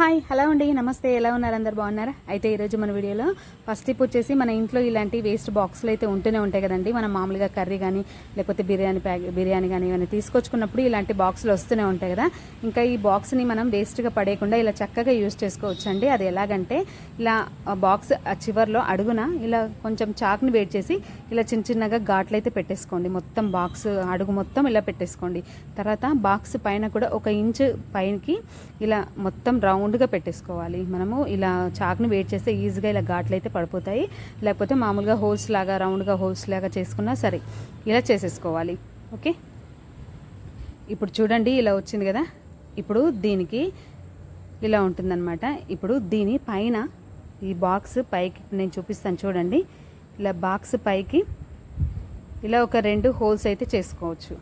Hi hello అండి నమస్తే ఎలా ఉన్నారు? అందరు బాగున్నారా? అయితే ఈరోజు మన వీడియోలో ఫస్ట్ టిప్ వచ్చేసి మన ఇంట్లో ఇలాంటి వేస్ట్ బాక్సులు అయితే ఉంటూనే ఉంటాయి కదండి. మనం మామూలుగా కర్రీ కానీ లేకపోతే బిర్యానీ ప్యాక్ బిర్యానీ కానీ ఇవన్నీ తీసుకొచ్చుకున్నప్పుడు ఇలాంటి బాక్సులు వస్తూనే ఉంటాయి కదా. ఇంకా ఈ బాక్స్ని మనం వేస్ట్గా పడేయకుండా ఇలా చక్కగా యూజ్ చేసుకోవచ్చు అండి అది ఎలాగంటే ఇలా బాక్స్ ఆ చివర్లో అడుగున ఇలా కొంచెం చాక్ని వేడి చేసి ఇలా చిన్న చిన్నగా ఘాట్లు అయితే పెట్టేసుకోండి. మొత్తం బాక్స్ అడుగు మొత్తం ఇలా పెట్టేసుకోండి. తర్వాత బాక్స్ పైన కూడా ఒక ఇంచు పైకి ఇలా మొత్తం రౌండ్ రౌండ్గా పెట్టేసుకోవాలి. మనము ఇలా చాక్ని వెయిట్ చేస్తే ఈజీగా ఇలా ఘాట్లు అయితే పడిపోతాయి. లేకపోతే మామూలుగా హోల్స్ లాగా రౌండ్గా హోల్స్ లాగా చేసుకున్నా సరే ఇలా చేసేసుకోవాలి. ఓకే? ఇప్పుడు చూడండి ఇలా వచ్చింది కదా? ఇప్పుడు దీనికి ఇలా ఉంటుందన్నమాట. ఇప్పుడు దీని పైన ఈ బాక్స్ పైకి నేను చూపిస్తాను చూడండి. ఇలా బాక్స్ పైకి ఇలా ఒక రెండు హోల్స్ అయితే చేసుకోవచ్చు.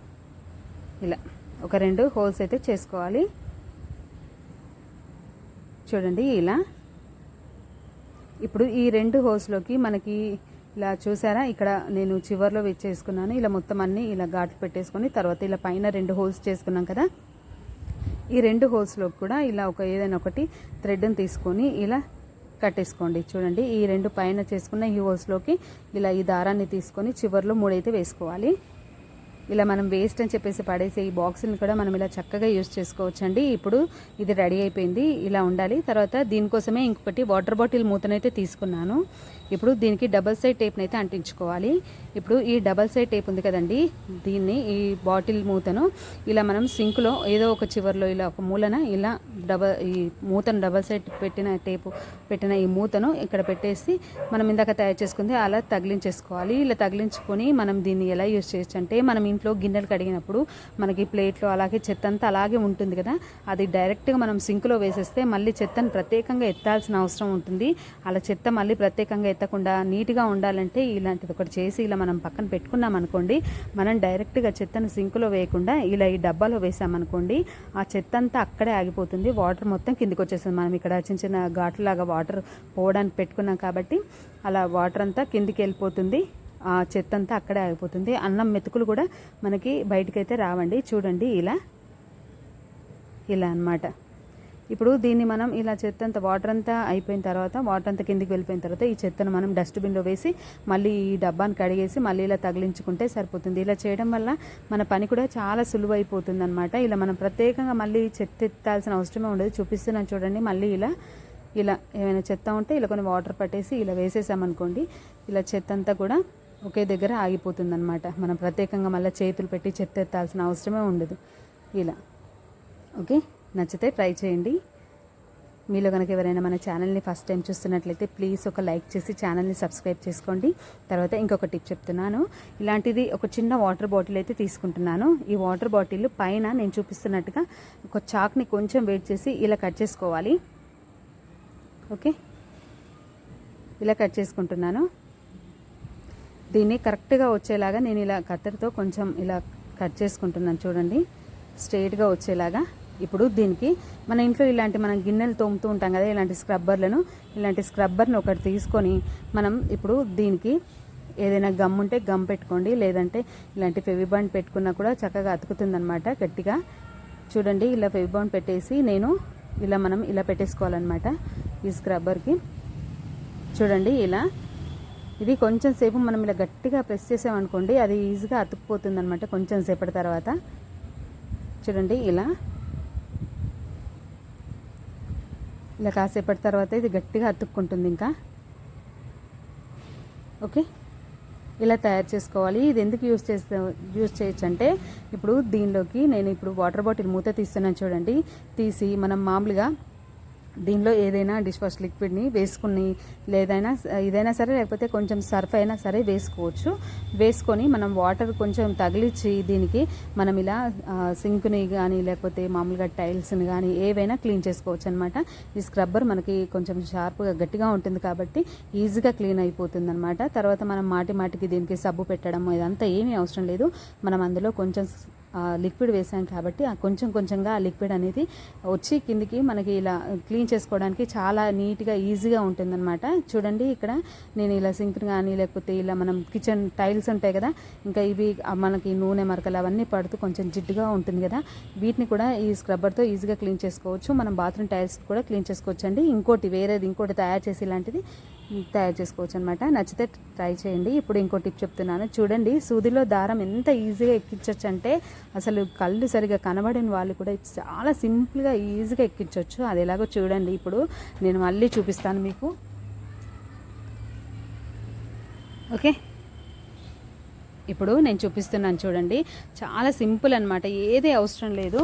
ఇలా ఒక రెండు హోల్స్ అయితే చేసుకోవాలి. చూడండి ఇలా. ఇప్పుడు ఈ రెండు హోస్లోకి మనకి ఇలా చూసారా? ఇక్కడ నేను చివర్లో చేసుకున్నాను ఇలా మొత్తం అన్ని ఇలా ఘాట్లు పెట్టేసుకొని తర్వాత ఇలా పైన రెండు హోల్స్ చేసుకున్నాం కదా? ఈ రెండు హోల్స్లో కూడా ఇలా ఒక ఏదైనా ఒకటి థ్రెడ్ని తీసుకొని ఇలా కట్టేసుకోండి. చూడండి ఈ రెండు పైన చేసుకున్న ఈ హోల్స్లోకి ఇలా ఈ దారాన్ని తీసుకొని చివర్లో మూడైతే వేసుకోవాలి. ఇలా మనం వేస్ట్ అని చెప్పేసి పడేసే ఈ బాక్స్ని కూడా మనం ఇలా చక్కగా యూజ్ చేసుకోవచ్చండి. ఇప్పుడు ఇది రెడీ అయిపోయింది. ఇలా ఉండాలి. తర్వాత దీనికోసమే ఇంకొకటి వాటర్ బాటిల్ మూతనైతే తీసుకున్నాను. ఇప్పుడు దీనికి డబల్ సైడ్ టేప్ని అయితే అంటించుకోవాలి. ఇప్పుడు ఈ డబల్ సైడ్ టేప్ ఉంది కదండి దీన్ని ఈ బాటిల్ మూతను ఇలా మనం సింక్లో ఏదో ఒక చివర్లో ఇలా ఒక మూలన ఇలా డబల్ ఈ మూతను డబల్ సైడ్ పెట్టిన టేపు పెట్టిన ఈ మూతను ఇక్కడ పెట్టేసి మనం ఇందాక తయారు చేసుకుంది అలా తగిలించేసుకోవాలి. ఇలా తగిలించుకొని మనం దీన్ని ఎలా యూజ్ చేయొచ్చు అంటే మనం ఇంట్లో గిన్నెలు కడిగినప్పుడు మనకి ప్లేట్లో అలాగే చెత్త అంతా అలాగే ఉంటుంది కదా. అది డైరెక్ట్గా మనం సింక్లో వేసేస్తే మళ్ళీ చెత్తను ప్రత్యేకంగా ఎత్తాల్సిన అవసరం ఉంటుంది. అలా చెత్త మళ్ళీ ప్రత్యేకంగా ఎత్తకుండా నీట్గా ఉండాలంటే ఇలాంటిది ఒకటి చేసి ఇలా మనం పక్కన పెట్టుకున్నాం అనుకోండి మనం డైరెక్ట్గా చెత్తను సింక్లో వేయకుండా ఇలా ఈ డబ్బాలో వేసామనుకోండి ఆ చెత్త అంతా అక్కడే ఆగిపోతుంది. వాటర్ మొత్తం కిందికి వచ్చేస్తుంది. మనం ఇక్కడ చిన్న చిన్న ఘాట్లాగా వాటర్ పోవడానికి పెట్టుకున్నాం కాబట్టి అలా వాటర్ అంతా కిందికి వెళ్ళిపోతుంది. చెత్త అంతా అక్కడే ఆగిపోతుంది. అన్నం మెతుకులు కూడా మనకి బయటకైతే రావండి. చూడండి ఇలా. ఇలా అన్నమాట. ఇప్పుడు దీన్ని మనం ఇలా చెత్త అంతా వాటర్ అంతా అయిపోయిన తర్వాత వాటర్ అంతా కిందికి వెళ్ళిపోయిన తర్వాత ఈ చెత్తను మనం డస్ట్బిన్లో వేసి మళ్ళీ ఈ డబ్బాని కడిగేసి మళ్ళీ ఇలా తగిలించుకుంటే సరిపోతుంది. ఇలా చేయడం వల్ల మన పని కూడా చాలా సులువు అయిపోతుంది అనమాట ఇలా మనం ప్రత్యేకంగా మళ్ళీ చెత్త ఎత్తాల్సిన అవసరమే ఉండదు. చూపిస్తున్నాను చూడండి. మళ్ళీ ఇలా ఇలా ఏమైనా చెత్త ఉంటే ఇలా కొన్ని వాటర్ పట్టేసి ఇలా వేసేసామనుకోండి ఇలా చెత్త అంతా కూడా ఒకే దగ్గర ఆగిపోతుందన్నమాట. మనం ప్రత్యేకంగా మళ్ళీ చేతులు పెట్టి చెత్త ఎత్తాల్సిన అవసరమే ఉండదు. ఇలా. ఓకే? నచ్చితే ట్రై చేయండి. మీలో కనుక ఎవరైనా మన ఛానల్ని ఫస్ట్ టైం చూస్తున్నట్లయితే ప్లీజ్ ఒక లైక్ చేసి ఛానల్ని సబ్స్క్రైబ్ చేసుకోండి. తర్వాత ఇంకొక టిప్ చెప్తున్నాను. ఇలాంటిది ఒక చిన్న వాటర్ బాటిల్ అయితే తీసుకుంటున్నాను. ఈ వాటర్ బాటిల్ పైన నేను చూపిస్తున్నట్టుగా ఒక చాక్ని కొంచెం వెయిట్ చేసి ఇలా కట్ చేసుకోవాలి. ఓకే? ఇలా కట్ చేసుకుంటున్నాను. దీన్ని కరెక్ట్గా వచ్చేలాగా నేను ఇలా కత్తెరతో కొంచెం ఇలా కట్ చేసుకుంటున్నాను చూడండి. స్ట్రైట్గా వచ్చేలాగా. ఇప్పుడు దీనికి మన ఇంట్లో ఇలాంటి మనం గిన్నెలు తోముతూ ఉంటాం కదా ఇలాంటి స్క్రబ్బర్లను ఇలాంటి స్క్రబ్బర్ని ఒకటి తీసుకొని మనం ఇప్పుడు దీనికి ఏదైనా గమ్ ఉంటే గమ్ పెట్టుకోండి లేదంటే ఇలాంటి ఫెవిబాండ్ పెట్టుకున్నా కూడా చక్కగా అతుకుతుందనమాట గట్టిగా. చూడండి ఇలా ఫెవిబాండ్ పెట్టేసి నేను ఇలా మనం ఇలా పెట్టేసుకోవాలన్నమాట ఈ స్క్రబ్బర్కి. చూడండి ఇలా ఇది కొంచెం సేపు మనం ఇలా గట్టిగా ప్రెస్ చేసామనుకోండి అది ఈజీగా అతుక్కుపోతుంది అనమాట కొంచెం సేపటి తర్వాత. చూడండి ఇలా. ఇలా కాసేపటి తర్వాత ఇది గట్టిగా అతుక్కుంటుంది ఇంకా. ఓకే? ఇలా తయారు చేసుకోవాలి. ఇది ఎందుకు యూస్ చేస్తే యూస్ చేయొచ్చు అంటే ఇప్పుడు దీనిలోకి నేను ఇప్పుడు వాటర్ బాటిల్ మూత తీస్తున్నాను చూడండి. తీసి మనం మామూలుగా దీనిలో ఏదైనా డిష్ వాష్ లిక్విడ్ని వేసుకుని లేదైనా ఇదైనా సరే లేకపోతే కొంచెం సర్ఫ్ అయినా సరే వేసుకోవచ్చు. వేసుకొని మనం వాటర్ కొంచెం తగిలిచ్చి దీనికి మనం ఇలా సింక్ని కానీ లేకపోతే మామూలుగా టైల్స్ని కానీ ఏవైనా క్లీన్ చేసుకోవచ్చు అనమాట ఈ స్క్రబ్బర్ మనకి కొంచెం షార్ప్గా గట్టిగా ఉంటుంది కాబట్టి ఈజీగా క్లీన్ అయిపోతుంది అనమాట తర్వాత మనం మాటి మాటికి దీనికి సబ్బు పెట్టడం ఇదంతా ఏమీ అవసరం లేదు. మనం అందులో కొంచెం లిక్విడ్ వేసాం కాబట్టి కొంచెం కొంచెంగా ఆ లిక్విడ్ అనేది వచ్చి కిందికి మనకి ఇలా క్లీన్ చేసుకోవడానికి చాలా నీట్గా ఈజీగా ఉంటుందన్నమాట. చూడండి ఇక్కడ నేను ఇలా సింక్ కానీ లేకపోతే ఇలా మనం కిచెన్ టైల్స్ ఉంటాయి కదా ఇంకా ఇవి మనకి నూనె మరకలు అవన్నీ పడుతూ కొంచెం జిడ్డుగా ఉంటుంది కదా వీటిని కూడా ఈ స్క్రబ్బర్తో ఈజీగా క్లీన్ చేసుకోవచ్చు. మనం బాత్రూమ్ టైల్స్ కూడా క్లీన్ చేసుకోవచ్చు అండి ఇంకోటి వేరేది ఇంకోటి తయారు చేసి ఇలాంటిది తయారు చేసుకోవచ్చు అనమాట నచ్చితే ట్రై చేయండి. ఇప్పుడు ఇంకో టిప్ చెప్తున్నాను. చూడండి సూదిలో దారం ఎంత ఈజీగా ఎక్కించవచ్చు అంటే అసలు కళ్ళు సరిగా కనబడిన వాళ్ళు కూడా చాలా సింపుల్గా ఈజీగా ఎక్కించవచ్చు అది ఎలాగో చూడండి ఇప్పుడు. నేను మళ్ళీ చూపిస్తాను మీకు. ఓకే? ఇప్పుడు నేను చూపిస్తున్నాను చూడండి. చాలా సింపుల్ అనమాట ఏది అవసరం లేదు.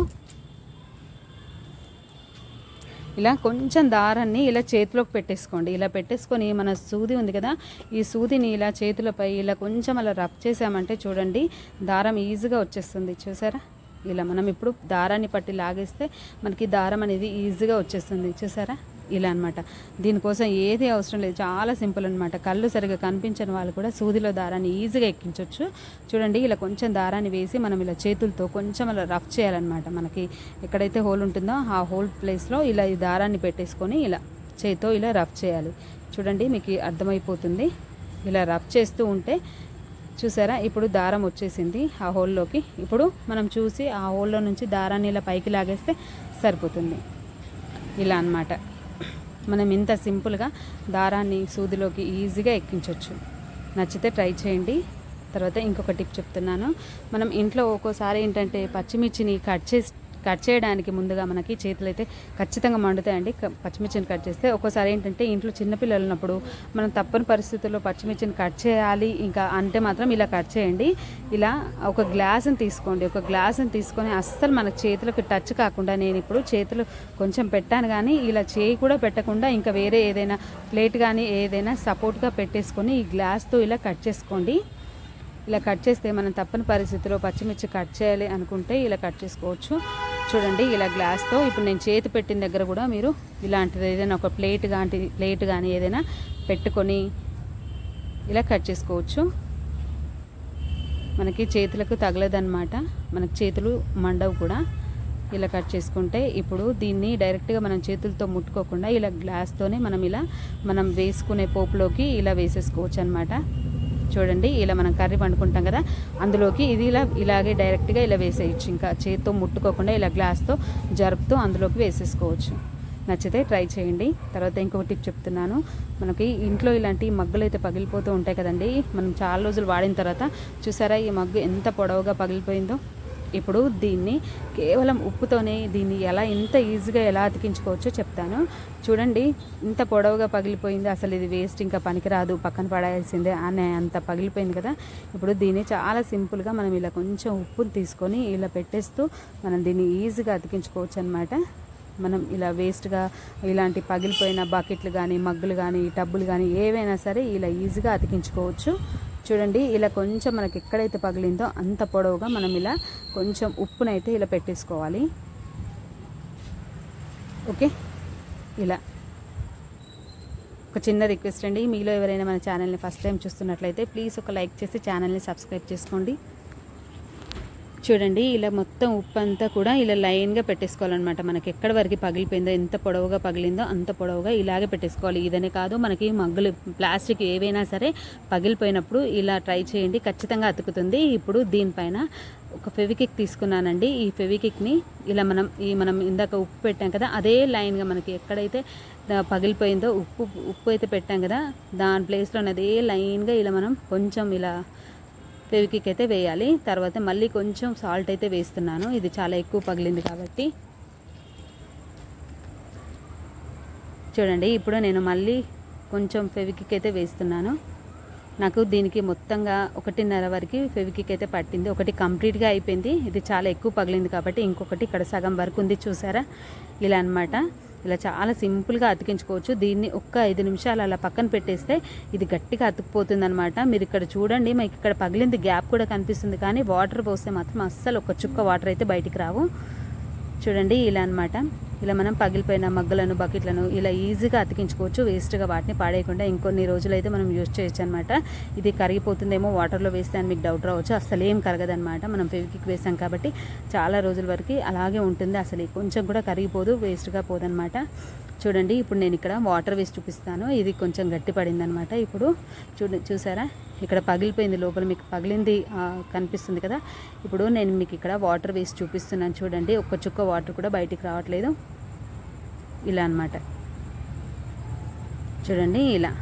ఇలా కొంచెం దారాన్ని ఇలా చేతిలోకి పెట్టేసుకోండి. ఇలా పెట్టేసుకొని మన సూది ఉంది కదా ఈ సూదిని ఇలా చేతులపై ఇలా కొంచెం అలా రబ్ చేసామంటే చూడండి దారం ఈజీగా వచ్చేస్తుంది. చూసారా? ఇలా మనం ఇప్పుడు దారాన్ని పట్టి లాగేస్తే మనకి దారం అనేది ఈజీగా వచ్చేస్తుంది. చూసారా? ఇలా అనమాట దీనికోసం ఏది అవసరం లేదు. చాలా సింపుల్ అనమాట కళ్ళు సరిగా కనిపించని వాళ్ళు కూడా సూదిలో దారాన్ని ఈజీగా ఎక్కించవచ్చు చూడండి ఇలా కొంచెం దారాన్ని వేసి మనం ఇలా చేతులతో కొంచెం అలా రఫ్ చేయాలన్నమాట. మనకి ఎక్కడైతే హోల్ ఉంటుందో ఆ హోల్ ప్లేస్లో ఇలా ఈ దారాన్ని పెట్టేసుకొని ఇలా చేతితో ఇలా రఫ్ చేయాలి. చూడండి మీకు అర్థమైపోతుంది. ఇలా రఫ్ చేస్తూ ఉంటే చూసారా? ఇప్పుడు దారం వచ్చేసింది ఆ హోల్లోకి. ఇప్పుడు మనం చూసి ఆ హోల్లో నుంచి దారాన్ని ఇలా పైకి లాగేస్తే సరిపోతుంది. ఇలా అన్నమాట. మనం ఇంత సింపుల్గా దారాన్ని సూదిలోకి ఈజీగా ఎక్కించవచ్చు నచ్చితే ట్రై చేయండి. తర్వాత ఇంకొక టిప్ చెప్తున్నాను. మనం ఇంట్లో ఒక్కోసారి ఏంటంటే పచ్చిమిర్చిని కట్ చేసి కట్ చేయడానికి ముందుగా మనకి చేతులు అయితే ఖచ్చితంగా మండుతాయండి. పచ్చిమిర్చిని కట్ చేస్తే ఒక్కోసారి ఏంటంటే ఇంట్లో చిన్నపిల్లలు ఉన్నప్పుడు మనం తప్పని పరిస్థితుల్లో పచ్చిమిర్చిని కట్ చేయాలి. ఇంకా అంటే మాత్రం ఇలా కట్ చేయండి. ఇలా ఒక గ్లాసుని తీసుకోండి. ఒక గ్లాసుని తీసుకొని అస్సలు మన చేతులకు టచ్ కాకుండా నేను ఇప్పుడు చేతులు కొంచెం పెట్టాను కానీ ఇలా చేయి కూడా పెట్టకుండా ఇంకా వేరే ఏదైనా ప్లేట్ కానీ ఏదైనా సపోర్ట్గా పెట్టేసుకొని ఈ గ్లాస్తో ఇలా కట్ చేసుకోండి. ఇలా కట్ చేస్తే మనం తప్పని పరిస్థితిలో పచ్చిమిర్చి కట్ చేయాలి అనుకుంటే ఇలా కట్ చేసుకోవచ్చు. చూడండి ఇలా గ్లాస్తో ఇప్పుడు నేను చేతి పెట్టిన దగ్గర కూడా మీరు ఇలాంటిది ఏదైనా ఒక ప్లేట్ కానీ ప్లేట్ కానీ ఏదైనా పెట్టుకొని ఇలా కట్ చేసుకోవచ్చు. మనకి చేతులకు తగలదన్నమాట. మనకి చేతులు మండవు కూడా. ఇలా కట్ చేసుకుంటే ఇప్పుడు దీన్ని డైరెక్ట్గా మనం చేతులతో ముట్టుకోకుండా ఇలా గ్లాస్తోనే మనం ఇలా మనం వేసుకునే పోపులోకి ఇలా వేసేసుకోవచ్చు అనమాట చూడండి ఇలా మనం కర్రీ వండుకుంటాం కదా అందులోకి ఇది ఇలా ఇలాగే డైరెక్ట్గా ఇలా వేసేయచ్చు. ఇంకా చేతితో ముట్టుకోకుండా ఇలా గ్లాస్తో జరుపుతూ అందులోకి వేసేసుకోవచ్చు. నచ్చితే ట్రై చేయండి. తర్వాత ఇంకొక టిప్ చెప్తున్నాను. మనకి ఇంట్లో ఇలాంటి మగ్గులు అయితే పగిలిపోతూ ఉంటాయి కదండి. మనం చాలా రోజులు వాడిన తర్వాత చూసారా ఈ మగ్గు ఎంత పొడవుగా పగిలిపోయిందో? ఇప్పుడు దీన్ని కేవలం ఉప్పుతోనే దీన్ని ఎలా ఎంత ఈజీగా ఎలా అతికించుకోవచ్చో చెప్తాను. చూడండి ఇంత పొడవుగా పగిలిపోయింది అసలు ఇది వేస్ట్ ఇంకా పనికిరాదు పక్కన పడాల్సిందే అనే అంత పగిలిపోయింది కదా. ఇప్పుడు దీన్ని చాలా సింపుల్గా మనం ఇలా కొంచెం ఉప్పుని తీసుకొని ఇలా పెట్టేస్తూ మనం దీన్ని ఈజీగా అతికించుకోవచ్చు అనమాట మనం ఇలా వేస్ట్గా ఇలాంటి పగిలిపోయిన బకెట్లు కానీ మగ్గులు కానీ టబ్బులు కానీ ఏవైనా సరే ఇలా ఈజీగా అతికించుకోవచ్చు. చూడండి ఇలా కొంచెం మనకి ఎక్కడైతే పగిలిందో అంత పొడవుగా మనం ఇలా కొంచెం ఉప్పునైతే ఇలా పెట్టేసుకోవాలి. ఓకే? ఇలా. ఒక చిన్న రిక్వెస్ట్ అండి మీలో ఎవరైనా మన ఛానల్ని ఫస్ట్ టైం చూస్తున్నట్లయితే ప్లీజ్ ఒక లైక్ చేసి ఛానల్ని సబ్స్క్రైబ్ చేసుకోండి. చూడండి ఇలా మొత్తం ఉప్పు అంతా కూడా ఇలా లైన్గా పెట్టేసుకోవాలన్నమాట. మనకి ఎక్కడ వరకు పగిలిపోయిందో ఎంత పొడవుగా పగిలిందో అంత పొడవుగా ఇలాగే పెట్టేసుకోవాలి. ఇదనే కాదు మనకి మగ్గులు ప్లాస్టిక్ ఏవైనా సరే పగిలిపోయినప్పుడు ఇలా ట్రై చేయండి ఖచ్చితంగా అతుకుతుంది. ఇప్పుడు దీనిపైన ఒక ఫెవికిక్ తీసుకున్నానండి. ఈ ఫెవికిక్ని ఇలా మనం ఈ మనం ఇందాక ఉప్పు పెట్టాం కదా అదే లైన్గా మనకి ఎక్కడైతే పగిలిపోయిందో ఉప్పు ఉప్పు అయితే పెట్టాం కదా దాని ప్లేస్లో అదే లైన్గా ఇలా మనం కొంచెం ఇలా ఫెవికిక్ అయితే వేయాలి. తర్వాత మళ్ళీ కొంచెం సాల్ట్ అయితే వేస్తున్నాను. ఇది చాలా ఎక్కువ పగిలింది కాబట్టి. చూడండి ఇప్పుడు నేను మళ్ళీ కొంచెం ఫెవికిక్ అయితే వేస్తున్నాను. నాకు దీనికి మొత్తంగా ఒకటిన్నర వరకు ఫెవికిక్ అయితే పట్టింది. ఒకటి కంప్లీట్గా అయిపోయింది. ఇది చాలా ఎక్కువ పగిలింది కాబట్టి ఇంకొకటి ఇక్కడ సగం వరకు ఉంది చూసారా? ఇలా అన్నమాట. ఇలా చాలా సింపుల్గా అతికించుకోవచ్చు. దీన్ని ఒక్క ఐదు నిమిషాలు అలా పక్కన పెట్టేస్తే ఇది గట్టిగా అతుకుపోతుంది అనమాట మీరు ఇక్కడ చూడండి మీకు ఇక్కడ పగిలింది గ్యాప్ కూడా కనిపిస్తుంది. కానీ వాటర్ పోస్తే మాత్రం అస్సలు ఒక చుక్క వాటర్ అయితే బయటికి రావు. చూడండి ఇలా అన్నమాట. ఇలా మనం పగిలిపోయిన మగ్గలను బకెట్లను ఇలా ఈజీగా అతికించుకోవచ్చు. వేస్ట్గా వాటిని పాడేయకుండా ఇంకొన్ని రోజులు అయితే మనం యూజ్ చేయొచ్చు అనమాట ఇది కరిగిపోతుందేమో వాటర్లో వేస్తే అని మీకు డౌట్ రావచ్చు. అసలు ఏం కరగదనమాట మనం ఫెవికిక్ వేసాం కాబట్టి చాలా రోజుల వరకు అలాగే ఉంటుంది. అసలు కొంచెం కూడా కరిగిపోదు వేస్ట్గా పోదనమాట చూడండి ఇప్పుడు నేను ఇక్కడ వాటర్ వేసి చూపిస్తాను. ఇది కొంచెం గట్టి పడిందనమాట ఇప్పుడు చూడ చూసారా? ఇక్కడ పగిలిపోయింది లోపల మీకు పగిలింది కనిపిస్తుంది కదా. ఇప్పుడు నేను మీకు ఇక్కడ వాటర్ వేసి చూపిస్తున్నాను. చూడండి ఒక్క చుక్క వాటర్ కూడా బయటికి రావట్లేదు. ఇలా అన్నమాట. చూడండి ఇలా.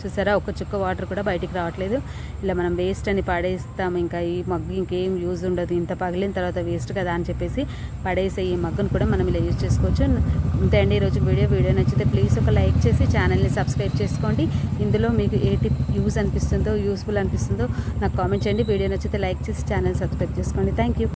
చూసారా? ఒక చుక్క వాటర్ కూడా బయటికి రావట్లేదు. ఇలా మనం వేస్ట్ అని పడేస్తాం. ఇంకా ఈ మగ్గు ఇంకేం యూజ్ ఉండదు. ఇంత పగిలిన తర్వాత వేస్ట్ కదా అని చెప్పేసి పడేసే ఈ మగ్గును కూడా మనం ఇలా యూజ్ చేసుకోవచ్చు. ఇంతే అండి. ఈరోజు వీడియో వీడియో నచ్చితే ప్లీజ్ ఒక లైక్ చేసి ఛానల్ని సబ్స్క్రైబ్ చేసుకోండి. ఇందులో మీకు ఏ టిప్ యూజ్ అనిపిస్తుందో యూస్ఫుల్ అనిపిస్తుందో నాకు కామెంట్ చేయండి. వీడియో నచ్చితే లైక్ చేసి ఛానల్ సబ్స్క్రైబ్ చేసుకోండి. Thank you.